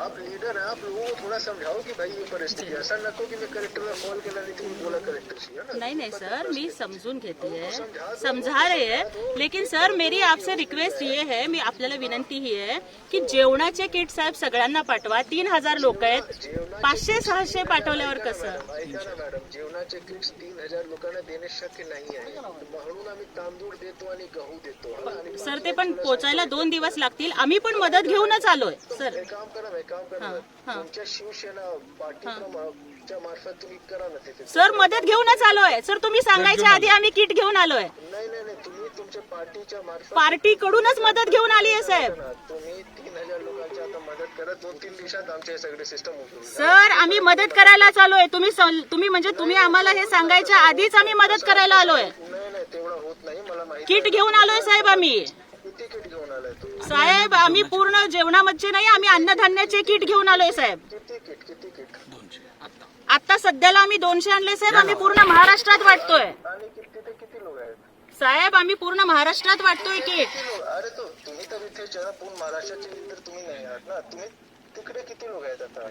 आप लीडर है आप लोगों को थोड़ा समझाओ कि भाई ये परिस्थिती है. असं नको की मी कलेक्टरला कॉल केला आणि तुम्ही बोला कलेक्टरशी है ना? नहीं नहीं सर मैं समझून घेती है। समझा रहे हैं। लेकिन सर मेरी आपसे रिक्वेस्ट ये है मी आपल्याला विनंती ही आहे की जेवणाचे किट साहेब सगळ्यांना पाठवा तीन हजार लोक आहेत. पाचशे सहाशे पाठवल्यावर कसं? ऐका ना मॅडम जेवणाचे किट्स तीन हजार लोकांना देणे शक्य नाही आहे. म्हणून आम्ही तांदूळ देतो आणि गहू देतो है? आणि सर ते पण पोचायला दोन दिवस लागतील. आम्ही पण मदत घेऊनच आलोय सर हे काम करा हे काम करा. तुमच्या शिवसेना पार्टीच्या मार्फत तुम्ही करा ना तिथे सर मदत घेऊनच आलोय. सर तुम्ही सांगायच्या आधी आम्ही किट घेऊन आलोय. नाही नाही नाही. तुम्ही तुमच्या पार्टीच्या मार्फत पार्टीकडूनच मदत घेऊन आली आहे साहेब. करा. तुम्ही तीन हजार लोकांची आता मदत करा दोन तीन दिवसात आमचे हे सगळे सिस्टम सर आम्ही मदत करायला चालूय तुम्ही सं- तुम्ही म्हणजे तुम्ही आम्हाला हे सांगायच्या आधीच आम्ही मदत करायला आलोय. नाही नाही. तेवढं होत नाही. मला माहिती किट घेऊन आलोय साहेब आम्ही. किती किट घेऊन आलाय तुम्ही साहेब आम्ही पूर्ण जेवणामध्ये नाही आम्ही अन्नधान्याचे किट घेऊन आलोय साहेब. किती किट किती किट आता सध्याला आम्ही दोनशे आणले साहेब. आम्ही पूर्ण महाराष्ट्रात वाटतोय. आणि किती तिथे किती लोक आहेत साहेब आम्ही पूर्ण महाराष्ट्रात वाटतोय किट. किती लोक अरे तो तुम्ही तर इथे जरा पूर्ण महाराष्ट्राचे तर तुम्ही नाही आहात ना. तुम्ही तिकडे किती लोक आहेत आता?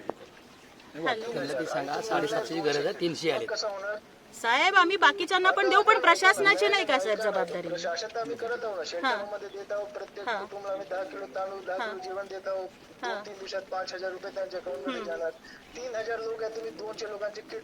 म्हणलं ती सांगा. साडेसातशेची गरज आहे तीनशे आले कसं होणार साहेब आम्ही बाकीच्यांना पण देऊ पण प्रशासनाची नाही का साहेब जबाबदारी? प्रशासन तर आम्ही करत आहोत. देत आहोत प्रत्येक कुटुंबाला आम्ही दहा किलो तांदूळ दहा किलो जेवण देत आहोत. दोन तीन दिवसात पाच हजार रुपये त्यांच्या अकाउंटमध्ये जाणार. तीन हजार लोक आहेत तुम्ही दोनशे लोकांचे किट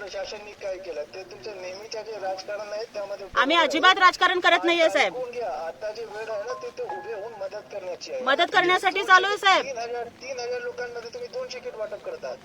प्रशासननी काय केलं? ते तुमच्या नेहमीच्या जे राजकारण आहे त्यामध्ये आम्ही अजिबात राजकारण करत नाहीये साहेब. ऐकून घ्या? आता जे वेळ आहे ना ते ते उभे होऊन मदत करण्याची आहे. मदत करण्यासाठी चालू आहे साहेब. तीन हजार तीन हजार लोकांमध्ये तुम्ही दोनशे किट वाटप करतात.